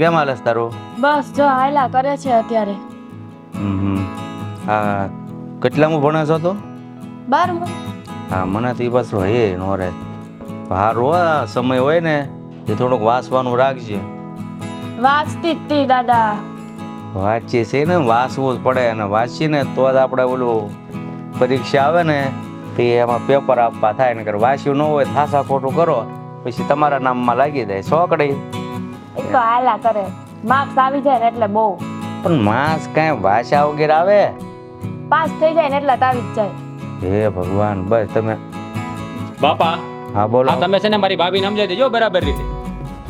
કેમ હાલે છે તારું? બસ જો હાલા કરે છે અત્યારે. હમ. હા કેટલામું ભણે છો તો? બારમું. હા મને તો એ પાછું હે નો રે હારું હો, સમય હોય ને એ થોડુંક વાંચવાનું રાખજે. વાંચતી જ તી દાદા. વાંચીએ છે ને વાંચવું જ પડે અને વાંચીને તો જ આપણે ઓલું પરીક્ષા આવે ને તે એમાં પેપર આપવા થાય ને વાંચ્યું ન હોય થાસા ખોટું કરો પછી તમારા નામમાં લાગી જાય. સોકડી એ તો હાયલા કરે. માર્ક્સ આવી જાય ને એટલે બહુ. પણ માસ કાંઈ ભાષા વગેરે આવે? પાસ થઈ જાય ને એટલે આવી જ જાય. હે ભગવાન બસ તમે બાપા હા બોલો. તમે છે ને મારી ભાભીને સમજાવી દેજો બરાબર રીતે.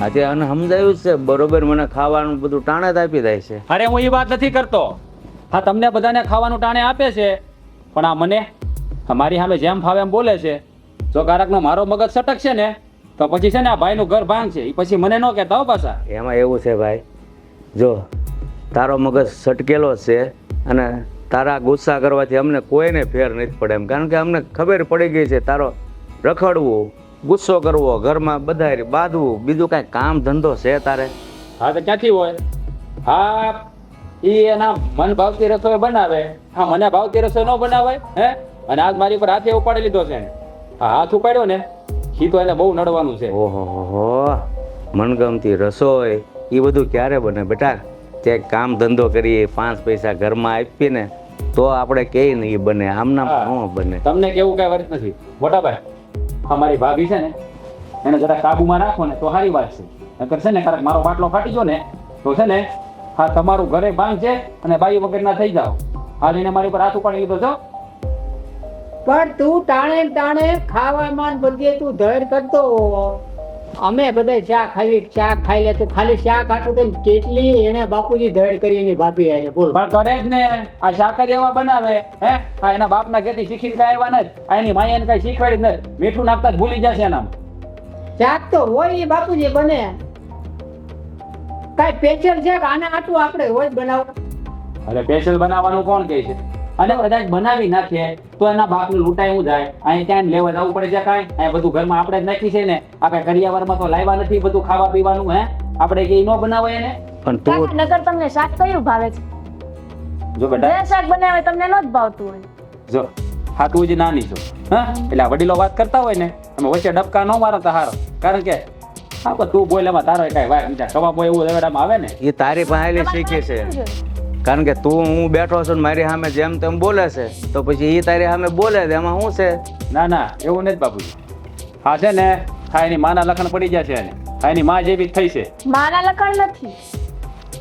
આજે આને સમજાયું છે બરોબર મને ખાવાનું બધું ટાણે જ આપી દે છે. અરે હું એ વાત નથી કરતો. હા તમને બધાને ખાવાનું ટાણે આપે છે પણ આ મને મારી સામે જેમ ફાવે એમ બોલે છે. જો કારકનો મારો મગજ સટક છે ને તો પછી છે ને આ ભાઈનું ઘર ભાંગ છે એ પછી મને ન કહેતા હો પાછા. એમાં એવું છે ભાઈ જો તારો મગજ સટકેલો છે અને તારા ગુસ્સા કરવાથી અમને કોઈને ફેર નથી પડે એમ. કારણ કે અમને ખબર પડી ગઈ છે તારો રખડવું ગુસ્સો કરવો ઘરમાં બધા બાંધવું બીજું કાંઈ કામ ધંધો છે તારે? હા તો ક્યાંથી હોય? હા એ એના મન ભાવતી રસોઈ બનાવે. હા મને ભાવતી રસોઈ ન બનાવે હે? અને આજ મારી પર હાથે ઉપાડી લીધો છે. હા હાથ ઉપાડ્યો ને. એ તો એને બહુ નડવાનું છે. ઓહો મનગમતી રસોઈ એ બધું ક્યારે બને બેટા? તે કામ ધંધો કરીએ પાંચ પૈસા ઘરમાં આપીએ ને તો આપણે કે નહીં બને આમના. બને. તમને કેવું કઈ વર્ષ નથી. મોટાભાઈ અમારી ભાભી છે ને એને જરા કાબુમાં રાખો ને તો સારી વાત છે. નકર છે ને કારણ મારો બાટલો ફાટી ગયો ને તો છે ને હા તમારું ઘરે ભાંગ છે અને બાઈ વગરના થઈ જાઓ. હાલ એને મારી પર હાથ ઉપાડી લીધો છો પણ તું ટાણે ટાણે ખાવામાં બધે તું ધડ કરતો અમે બધા ચા ખાલી ચા ખાઈ લે તું ખાલી ચા કાઢું તો કેટલી એને બાપુજી ધડ કરી એની ભાભી આવે બોલ. પણ કરે જ ને આ શાકર એવા બનાવે હે? આ એના બાપના ઘેરથી શીખીને કઈ આવ્યા નથી આ એની માયાને કઈ શીખવાડી જ નથી. મીઠું નાખતા જ ભૂલી જશે એના શાક તો હોય એ બાપુજી બને. કાંઈ સ્પેશિયલ છે કે આને આટલું આપણે હોય બનાવ અરે સ્પેશિયલ બનાવવાનું કોણ કહે છે? અને કદાચ બનાવી નાખીએ તો એના બાપનું લૂંટાઈ હું જાય. અહીં ત્યાં લેવા જવું પડે છે કાંઈ? અહીં બધું ઘરમાં આપણે જ નાખી છે ને. આપણે કરિયાવરમાં તો લાવ્યા નથી બધું ખાવા પીવાનું હે? આપણે કે ન બનાવાય એને. પણ તો નગર તમને શાક કયું ભાવે છે? જો બેટા. જે શાક બનાવે તમને ન જ ભાવતું હોય. જો હા તું જ નાની છો. હા? એટલે વડીલો વાત કરતા હોય ને અમે વચ્ચે ડબકા ન મારો તારો કારણ કે હા તું બોલ એમાં તારો કઈ વાત બીજા કવા બોય એવું આવે ને. એ તારી પાસે શીખે છે. કારણ કે તું હું બેઠો છું ને મારી સામે જેમ તેમ બોલે છે તો પછી એ તારી સામે બોલે છે એમાં શું છે? ના ના એવું નથી બાપુજી. હા છે ને હા એની માના લખણ પડી ગયા છે એને. હા એની માં જેવી જ થઈ છે. માના લખણ નથી.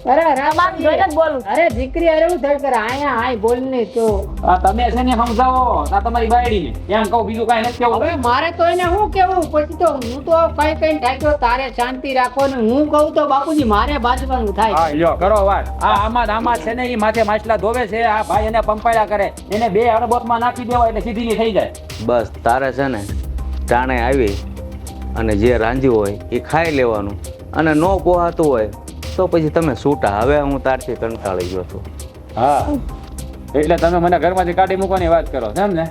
અરે તમામ જોઈને જ બોલું. અરે દીકરી અરે હું ધડ કરે. આયા આય બોલ ને તો આ તમે છે ને સમજાવો. આ તમારી બાયડીને. એમ કહું બીજું કાઈ નથી કેવું હવે મારે તો એને હું કેવું પછી તો હું તો કઈ કઈ ઠાક્યો તારે શાંતિ રાખો ને હું કહું તો બાપુજી મારે બાજવાનું થાય. હા લ્યો કરો વાત. આ આમાં ને આમાં છે ને એ માથે માછલા ધોવે છે. આ ભાઈ એને પંપાયા કરે. એને બે અડબોતમાં નાખી દેવા એટલે સીધી થઈ જાય. બસ તારે છે ને ટાણે આવી અને જે રાંધ્યું હોય એ ખાઈ લેવાનું. અને ન પોહાતું હોય તો પછી તમે છૂટા હવે હું તારથી કંટાળી ગયો છું. હા. એટલે તમે મને ઘરમાંથી કાઢી મૂકવાની વાત કરો છો એમ ને?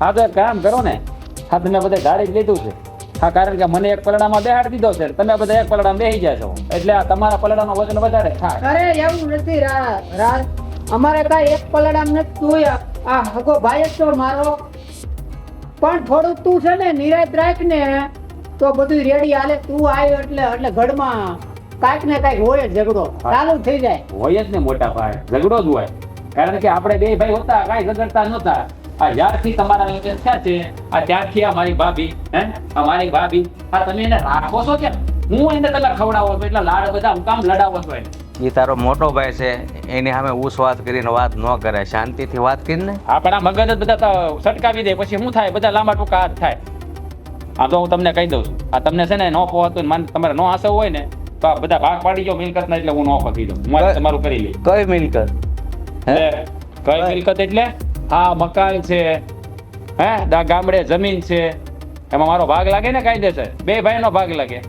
હા તો એક કામ કરો ને. હા તમે બધા ગાડી જ લીધું છે. હા કારણ કે મને એક પલડામાં બેહાડી દીધો છે. તમે બધા એક પલડામાં બેસી ગયા છો. એટલે આ તમારા પલડાનો વજન વધારે થાય. અરે એવું નથી રા રા અમારે કાંઈ એક પલડામ નથી તું. આ હગો ભાઈ જ મારો. પણ થોડું તું છે ને નિરાત રાખ ને તો બધું રેડી હાલે. તું આવ્યો એટલે એટલે ઘરમાં. કાંઈક ને કાંઈક હોય જ ઝઘડો. ચાલુ થઈ જાય. હોય જ ને મોટા ભાઈ. ઝઘડો જ હોય. કારણ કે આપણે બે ભાઈ હોતા કાંઈ ઝઘડતા નહોતા. આ જ્યારથી તમારા લગ્ન થયા છે આ ત્યારથી આ મારી ભાભી હે? આ મારી ભાભી. આ તમે એને રાખો છો કે હું એને તમે ખવડાવો છો? એટલે લાડ બધા હું કામ લડાવો છો એને. એ તારો મોટો ભાઈ છે એની સામે ઉસ વાત કરીને વાત ન કરે શાંતિથી વાત કરીને આપણા મગજ જ બધા સટકાવી દે પછી શું થાય? બધા લાંબા ટૂંકા હાથ થાય. આ તો હું તમને કહી દઉં છું. આ તમને છે ને નો પહોંચતું માન તમારે નો આસવ હોય ને તો આ બધા ભાગ પાડી ગયો મિલકત ના એટલે હું નો પતી દઉં. હું તમારું કરી લઈ કઈ મિલકત? હે? કઈ મિલકત એટલે? હા મકાન છે. હે? દા ગામડે જમીન છે. એમાં મારો ભાગ લાગે ને કાયદેસર? બે ભાઈનો ભાગ લાગે.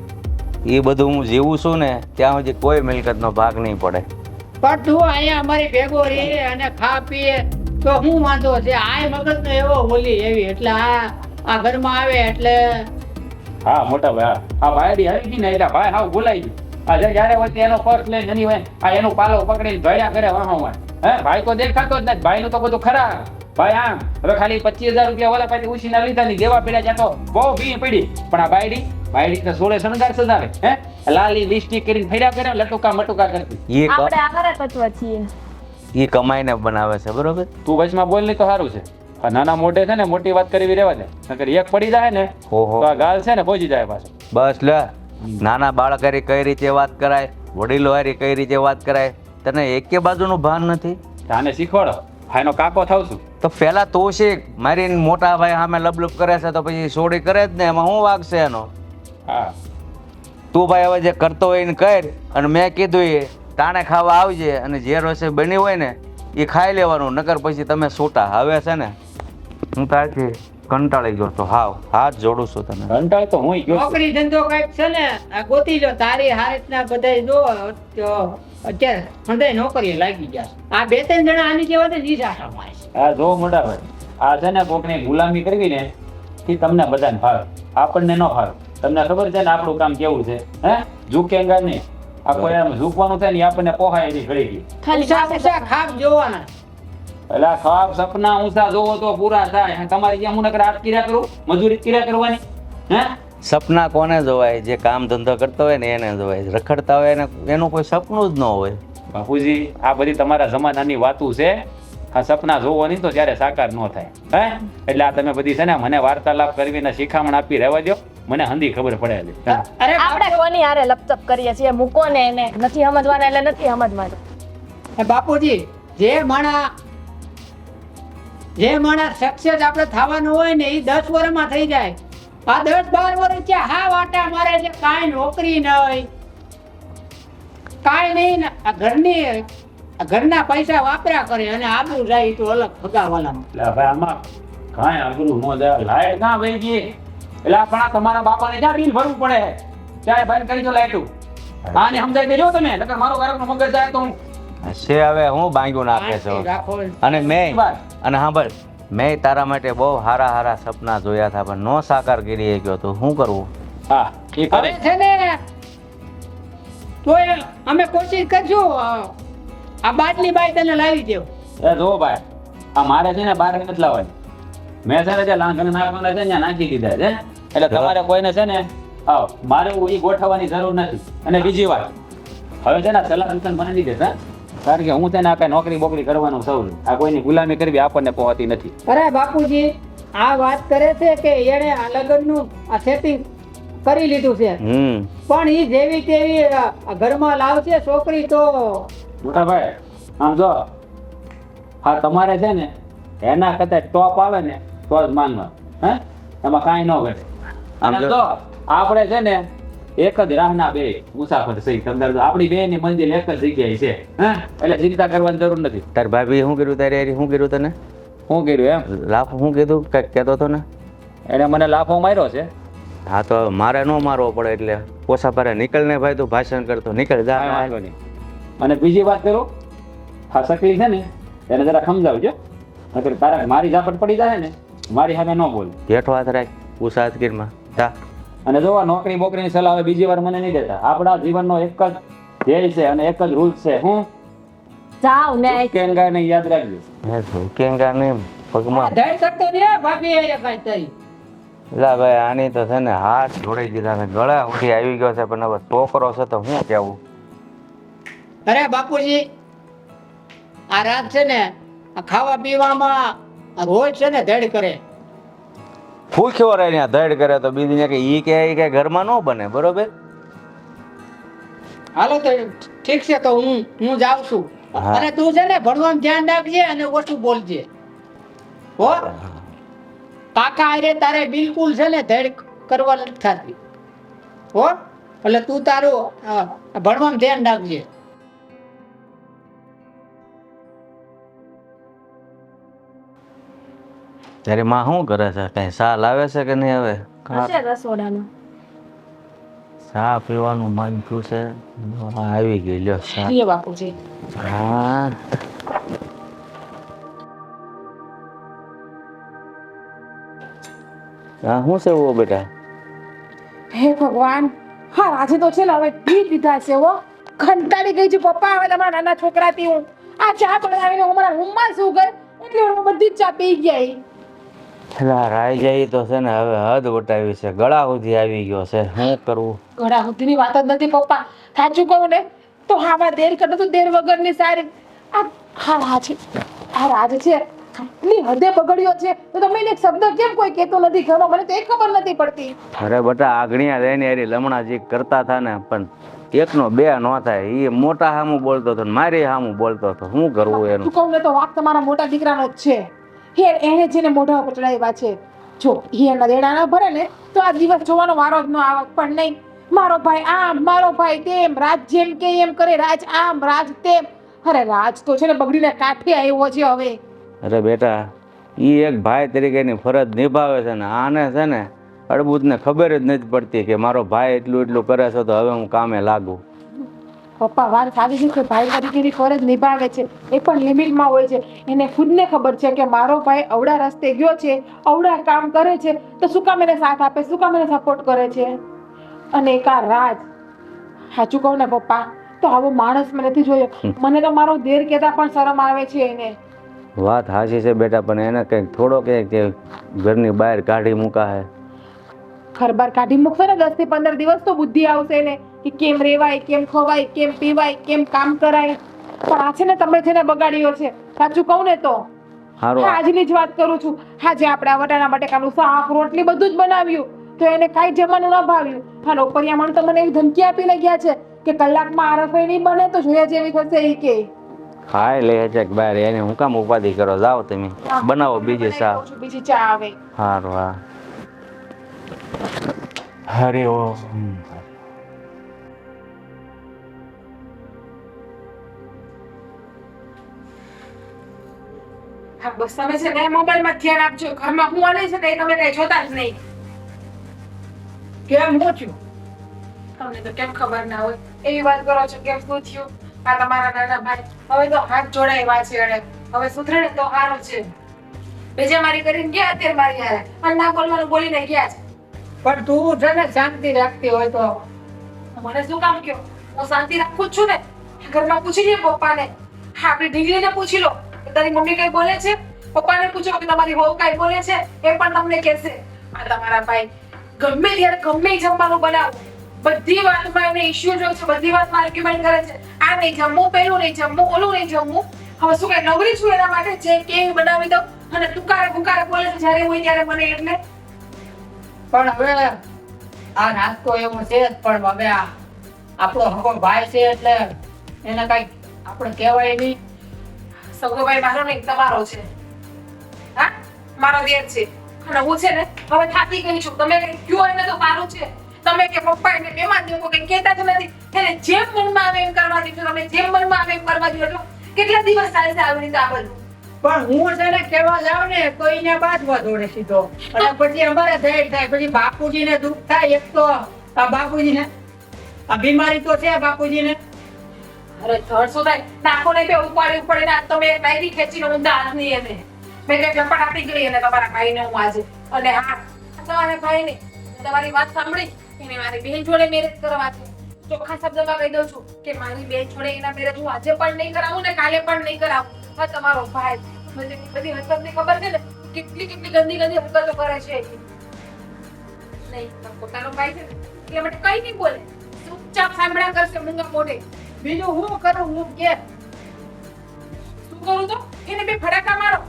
એ બધું હું જીવું છું ને ત્યાં સુધી કોઈ મિલકત નો ભાગ નહીં પડે. પણ તું અહીંયા અમારી ભેગો રહીએ અને ખા પીએ. તો હું વાંધો છે? આ મગજ નો એવો બોલી એવી. એટલે આ આ ઘરમાં આવે એટલે હા મોટા ભાઈ હા. આ ભાઈ આવી ગઈ ને એટલે ભાઈ હા બોલાઈ ગયું. જ્યારે હોય એનો પર્સ લઈને એની હોય આ એનો પાલો પકડીને ભર્યા કરે વાહમાં હે ભાઈ તો દેખાતો જ નથી. ભાઈનું તો બધું ખરા ભાઈ આમ હવે ખાલી પચીસ હજાર રૂપિયા ઓલા પાસે ઉછીના લીધા ની દેવા પડ્યા તો બહુ ભી પડી. પણ આ બાયડી બાયડી તો સોળે શણગાર સજાવે. હે લાલી લિપસ્ટિક કરીને ફેર્યા કરે લટુકા મટુકા કરતી. આપણે આહાર તત્વ છીએ. એ કમાઈને બનાવે છે બરોબર? તું વચમાં બોલ નહીં તો સારું છે. નાના મોઢે છે ને મોટી વાત કરવી રહેવા દે. નકર એક પડી જાય ને ઓહો. તો આ ગાલ છે ને પહોંચી જાય પાછો. બસ લે. નાના બાળક હારી કઈ રીતે વાત કરાય? વડીલો હારી કઈ રીતે વાત કરાય? તને એકે બાજુનું ભાન નથી? આને શીખવાડો. ભાઈનો કાકો થાવ છું. તો પેલા તો શીખ મારી મોટા ભાઈ સામે લબલબ કરે છે તો પછી સોડી કરે જ ને એમાં શું વાગશે એનો? હા. તું ભાઈ હવે જે કરતો હોય એને કર અને મેં કીધું એ તાણે ખાવા આવજે અને જે રસોઈ બની હોય ને એ ખાઈ લેવાનું નકર પછી તમે છૂટા હવે છે ને? હું તારથી કંટાળી ગયો તો હાવ હાથ જોડું છું તને કંટાળ તો હું ગયો નોકરી ધંધો કંઈક છે ને આ ગોતી લો તારી હારીતના બધા જો અત્યારે હંદે નોકરી લાગી ગયા આ બે ત્રણ જણા આની જેવા તો મારે આ જો મોટા ભાઈ આ છે ને કોકની ગુલામી કરવી ને થી તમને બધાને ફાવે આપણને ન ફાવે તમને ખબર છે ને આપણું કામ કેવું છે હે ઝૂકેંગા નહીં આ કોઈ આમ ઝૂકવાનું થાય ને આપણને પોહાય એની ઘડી ગઈ ખાલી ઊંચા જોવાના એટલે આ ખાબ સપના ઊંચા જોવો તો પૂરા થાય. તમારી જેમ હું રાત કિર્યા કરું મજૂરી કિર્યા કરવાની? હે? સપના કોને જોવાય? જે કામ ધંધો કરતો હોય ને એને જોવાય. રખડતા હોય એને એનું કોઈ સપનું જ ન હોય. બાપુજી આ બધી તમારા જમાનાની વાતું છે. આ સપના જોવો નહીં તો ત્યારે સાકાર ન થાય. હે? એટલે આ તમે બધી છે ને મને વાર્તાલાપ કરવી ને શિખામણ આપી રહેવા દો મને હંધી ખબર પડે છે અરે આપણે કોની આરે લપચપ કરીએ છીએ? મૂકો ને એને. નથી સમજવાના એટલે નથી સમજવાનું. બાપુજી જે માણા જે માણસ સક્સેસ આપણે થવાનું હોય ને એ દસ વર્ષમાં થઈ જાય. આ દસ બાર વર્ષ છે હા વાટા મારે છે કાંઈ નોકરી નહીં કાંઈ નહીં આ ઘરની આ ઘરના પૈસા વાપર્યા કરે અને આબરૂ જાય તો અલગ ભગાવાલામાં એટલે હવે આમાં કાંઈ અઘરું ન જાય. લાઈટ ના વહી ગઈ. એટલે આપણા પણ આ તમારા બાપાને જ્યાં બિલ ભરવું પડે? ચાય બંધ કરી દો લાઈટું. આને સમજાઈ દેજો તમે. નકર મારો ઘરનો મગજ જાય તો હું છે હવે હું બાંગ્યું નાખે છે. અને મેં અને સાંભળ મેં તારા માટે બહુ હારા હારા સપના જોયા હતા પણ નો સાકાર કરી ગયો તો શું કરવું હા હવે છે ને તો અમે કોશિશ કરશું આ બાટલી બાઈ તને લાવી દેવ એ જો ભાઈ આ મારે છે ને બાર નથી લાવવાની. મેં છે ને જે લાંઘન નાખવાના છે ને નાખી દીધા છે. એટલે તમારે કોઈને છે ને આવ મારે એ ગોઠવવાની જરૂર નથી. અને બીજી વાત હવે છે ને સલાહ સૂચન બનાવી દેતા કારણ કે હું તેને આ કઈ નોકરી બોકરી કરવાનો સૌ આ કોઈની ગુલામી કરવી આપણને પહોંચતી નથી. અરે બાપુજી આ વાત કરે છે કે એણે આ લગ્નનું આ સેટિંગ કરી લીધું છે. પણ એ જેવી તેવી ઘરમાં લાવશે છોકરી તો મોટા ભાઈ આમ જો હા તમારે છે ને એના કરતા ટોપ આવે ને તો જ માનવા. હે? એમાં કાંઈ ન ઘટે. આમ અને જો- જો આપણે છે ને એક જ રાહના બે મુસાફર સહી તમને આપણી બે ની મંદિર એક જ જગ્યાએ છે હે? એટલે ચિંતા કરવાની જરૂર નથી. તાર ભાભી શું કર્યું તારે હારી શું કર્યું તને? શું કર્યું એમ? લાફ શું કીધું? કંઈક કહેતો હતો ને? એને મને લાફો માર્યો છે. હા તો મારે ન મારવો પડે એટલે પોસા પારે નીકળ ને ભાઈ તું ભાષણ કરતો નીકળ જા અને બીજી વાત કરું આ સકલી છે ને એને જરા સમજાવજો. નકર તારા મારી ઝાપટ પડી જાય ને મારી સામે ન બોલ. જેઠો હાથ રાખ ઉષા હાથગીરમાં જા. અને જો આ નોકરી બોકરીની સલાહ હવે બીજી વાર મને નહીં દેતા. આપણા જીવનનો એક જ ધ્યેય છે અને એક જ રૂલ છે. હું? જાવ ને કેનગાને યાદ રાખજો. કેંગા ને પગમાં. ધડ શકતો ને ભાભી એ કઈ તારી લા ભાઈ આની તો છે ને હાથ જોડી દીધા ને ગળા ઉઠી આવી ગયો છે પણ હવે ટોકરો છે તો હું કેવું? અરે બાપુજી આ રાત છે ને આ ખાવા પીવામાં આ રોજ છે ને ધેડ કરે. ભૂખ્યો રહે ત્યાં ધડ કરે તો બીજી કે ઈ કે ઈ કે ઘરમાં ન બને બરોબર? હાલો તો ઠીક છે તો હું હું જાઉં છું. અને તું છે ને ભણવામાં ધ્યાન રાખજે અને ઓછું બોલજે. હો? કાકા આરે તારે બિલકુલ છે ને ધડ કરવા નથી થતી. હો? એટલે તું તારું ભણવાનું ભણવામાં ધ્યાન રાખજે. તારી માં શું કરે છે? કઈ સા લાવે છે કે નહીં હવે? હશે ચા પીવાનું મન થયું છે. આવી ગઈ લ્યો ચા. પ્રિય બાપુજી. હા. હા શું છે ઓ બેટા? હે ભગવાન હા આજે તો છે ને હવે પી લીધા છે હો. કંટાળી ગઈ છું પપ્પા હવે તમારા નાના છોકરાથી હું. આ ચા બનાવીને હું મારા રૂમમાં શું ગઈ. એટલે હું બધી જ ચા પી ગઈ પેલા રાઈ તો છે ને હવે હદ વટાવી છે. ગળા સુધી આવી ગયો છે. શું કરવું? ઘણા સુધીની વાત જ નથી પપ્પા. સાચું કહું ને તો હાવા દેર કરતો તો દેર વગરની સારી. આ હા રાજ આ રાજ છે. એટલી હદે બગડ્યો છે. તો તમે એક શબ્દ કેમ કોઈ કહેતો નથી? ઘરમાં મને તો એ ખબર નથી પડતી. અરે બટા આગણિયા રહીને એની લમણા જે કરતા હતા ને પણ એકનો બે ન થાય. એ મોટા હામું બોલતો હતો ને મારી હામું બોલતો હતો. શું કરવું એનું? કહું ને તો વાત તમારા મોટા દીકરાનો જ છે. હે એને જેને મોઢા ઉપર ચડાવ્યા છે. જો એના દેડા ના ભરે ને તો આ દિવસ જોવાનો વારો જ ન આવે. પણ નહીં, મારો ભાઈ આમ, મારો ભાઈ તેમ, રાજ જેમ કે એમ કરે, રાજ આમ, રાજ તેમ. અરે રાજ તો છે ને બગડીને કાંઠે આવ્યો છે હવે. અરે બેટા એ એક ભાઈ તરીકેની ફરજ નિભાવે છે ને, આને છે ને અડબૂતને ખબર જ નથી પડતી કે મારો ભાઈ એટલું એટલું કરે છે તો હવે હું કામે લાગુ. પપ્પા વાત સારી કે ભાઈ તરીકેની ફરજ નિભાવે છે એ પણ લિમિટમાં હોય છે. એને ખુદને ખબર છે કે મારો ભાઈ અવડા રસ્તે ગયો છે અવડા કામ કરે છે તો શું કામ એને સાથ આપે શું કામ એને સપોર્ટ કરે છે? અને એક આ રાજ સાચું કહું ને પપ્પા તો આવો માણસ મેં નથી જોયો. મને તો મારો દેર કહેતા પણ શરમ આવે છે એને. વાત હાચી છે બેટા પણ એને કંઈક થોડો કે કે ઘરની બહાર કાઢી મૂકા હે. ઘર કાઢી મૂકશે ને દસથી પંદર દિવસ તો બુદ્ધિ આવશે ને કે કેમ રેવાય કેમ ખવાય કેમ પીવાય કેમ કામ કરાય? પણ આ છે ને તમે છે ને બગાડ્યો છે. સાચું કહું ને તો. હારું હા, આજની જ વાત કરું છું. આજે આપણે આ વટાણા બટેકાનું શાક રોટલી બધું જ બનાવ્યું. તો એને કાંઈ જમવાનું ન ભાવ્યું. હા નોકરિયા મને તો મને એવી ધમકી આપી ગયા છે કે કલાકમાં આ રસોઈ નહીં બને તો જોયા જેવી થશે એ કે. હા લે છે કે બહાર એને હું કામ ઉપાધિ કરો? જાઓ તમે. બનાવો બીજી સા બીજી ચા આવે. સારું હા. હરે ઓ બસ તમે છે ને મોબાઈલમાં ધ્યાન આપજો. ઘરમાં હું આને છે ને એ તમે કઈ જોતા જ નહીં. કેમ? હું તમને તો કેમ ખબર ના હોય. એવી વાત કરો છો કેમ? શું થયું? આ તમારા નાના ભાઈ. હવે તો હાથ જોડાયા છે અને હવે સુધરે ને તો સારું છે. બેજે મારી કરીને ગયા અત્યારે મારી હારે. અને ના બોલવાનું બોલીને ગયા છે. પણ તું છે ને શાંતિ રાખતી હોય તો. મને શું કામ કયો હું શાંતિ રાખું છું ને? ઘરમાં પૂછી લે પપ્પાને. હા આપણી ઢીંગલીને પૂછી લો. તારી મમ્મી કઈ બોલે છે? પપ્પાને પૂછો કે તમારી વહુ કઈ બોલે છે? એ પણ તમને કહેશે. આ તમારા ભાઈ ગમે ત્યારે ગમે જમવાનું બનાવો. બધી વાતમાં એને ઇશ્યુ જો છે, બધી વાતમાં આર્ગ્યુમેન્ટ કરે છે. આ નહીં જમવું, પેલું નહીં જમવું, ઓલું નહીં જમવું. હવે શું કઈ નવરી છું એના માટે? જે કે બનાવી દઉં અને તુકારે બુકારે બોલે છે, જ્યારે હોય ત્યારે મને એટલે. પણ હવે આ નાસ્તો એવો છે જ, પણ હવે આ આપણો હકો ભાઈ છે એટલે એને કઈ આપણે કહેવાય નહીં. સગોભાઈ, મારો નહીં તમારો છે. હા? મારો દેર છે. અને હું છે ને હવે થાકી ગઈ છું. તમે કયો એને તો સારું છે. તમે કે પપ્પા એને મહેમાન જેવું કઈ કહેતા જ નથી. એને જેમ મનમાં આવે એમ કરવા દીધું. તમે જેમ મનમાં આવે એમ કરવા દીધું. કેટલા દિવસ ચાલશે આવી રીતે આ પણ હું છે ને જાવ ને તો એને બાજવા દોડે સીધો. અને પછી અમારે ધૈર્ય થાય. પછી બાપુજીને દુઃખ થાય. એક તો આ બાપુજીને, આ બીમારી તો છે બાપુજીને. અરે થર્ડ થાય? નાખો ને બે ઉપાડી ઉપાડીને આ તમે એક નાઈટી ખેંચીને ઊંધા નહીં એને. મેં કઈ લપટ આપી ગઈ અને તમારા ભાઈને હું આજે. અને હા, તમારા ભાઈને તમારી વાત સાંભળી એને મારી બેન જોડે મેરેજ કરવા છે ચોખ્ખા શબ્દમાં કહી દઉં છું કે મારી બેન જોડે એના મેરેજ હું આજે પણ નહીં કરાવું ને કાલે પણ નહીં કરાવું. હા, તમારો ભાઈ. મને બધી હરકતની ખબર છે ને, કેટલી કેટલી ગંદી ગંદી હરકતો કરે છે નહીં પોતાનો ભાઈ છે ને એટલે માટે કઈ નહીં બોલે. ચૂપચાપ સાંભળ્યા કરશે મૂંગા મોઢે. બીજું હું કરું? હું કે. શું કરું તો? એને બે ફડાકા મારો.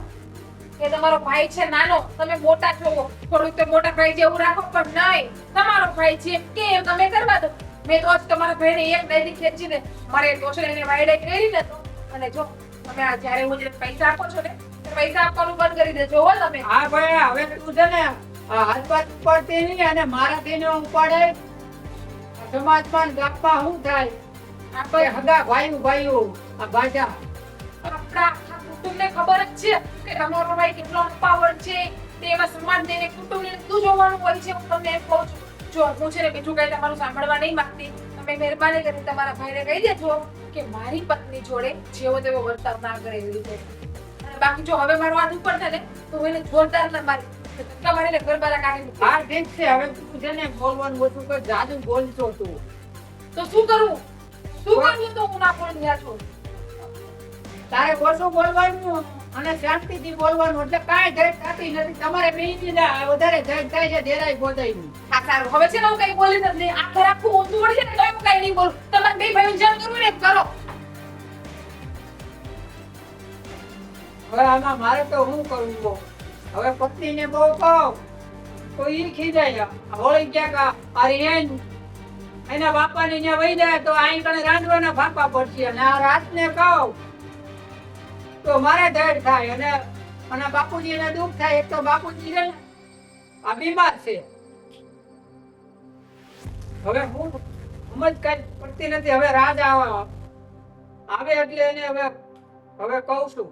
કે તમારો ભાઈ છે નાનો, તમે મોટા છો. થોડુંક તો મોટા ભાઈ જેવું રાખો, પણ નહીં. તમારો ભાઈ છે કે તમે કરવા દો. મેં તો તમારા ભાઈને એક ડાયરી ખેંચીને મારે એને વાયડે કરી ને તો અને જો, તમે આ જ્યારે હું જે પૈસા આપો છો ને પૈસા આપવાનું બંધ કરી દેજો, હો તમે. હા, ભાઈ, હવે તું છે ને, આ હાથ પાત ઉપાડતી નહીં અને મારા થઈને ઉપાડે. સમાજમાં ગપ્પા શું થાય. આપણે હગા ભાઈઓ ભાઈઓ આ બાજા આપણા કુટુંબને ખબર જ છે કે તમારો ભાઈ કેટલો પાવર છે તે એમાં સમાજ દઈને કુટુંબને શું જોવાનું હોય છે હું તમને એમ કહું છું. જો હું છે ને બીજું કઈ તમારું સાંભળવા નહીં માંગતી તમે મહેરબાની કરી તમારા ભાઈને કહી દેજો કે મારી પત્ની જોડે જેવો તેવો વર્તાવ ના કરે એવી રીતે. અને બાકી જો હવે મારો હાથ ઉપર છે ને તો હું એને જોરદાર ના મારી. ઘર બહાર કાઢી. હા ઠીક છે હવે તું છે ને બોલવાનું ઓછું કર જાજુ બોલશો તું તો શું કરું? શું કરવું તો ગુના પણ ગયા છો? તારે ઓછું બોલવાનું અને શાંતિથી બોલવાનું એટલે કાંઈ ધડ થતી નથી. તમારે બેયની ના વધારે ધડ થાય છે દેરાય ગોદાયની. હા સારું. હવે છે ને હું કઈ બોલી નથી. આ ઘર આખું ઊંધું વળી છે ને તો હું કઈ નહીં બોલું. તમારે બે ભાઈ જેમ કરવું ને કરો. હવે આમાં મારે તો હું કરવું બહુ હવે પત્નીને બહુ કહો તો ઈ ખીજાય. આ હોળી ક્યાંક આ- આ એના બાપાને ત્યાં વહી જાય તો અહીં કણે રાંધવાના ફાંપા પડશે. અને આ રાતને કહું તો મારે ધડ થાય અને અને બાપુજીને દુઃખ થાય. એક તો બાપુજી છે ને, આ બીમાર છે. હવે હું સમજ કઈ પડતી નથી. હવે રાજ આવે એટલે એને હવે હવે કહું છું.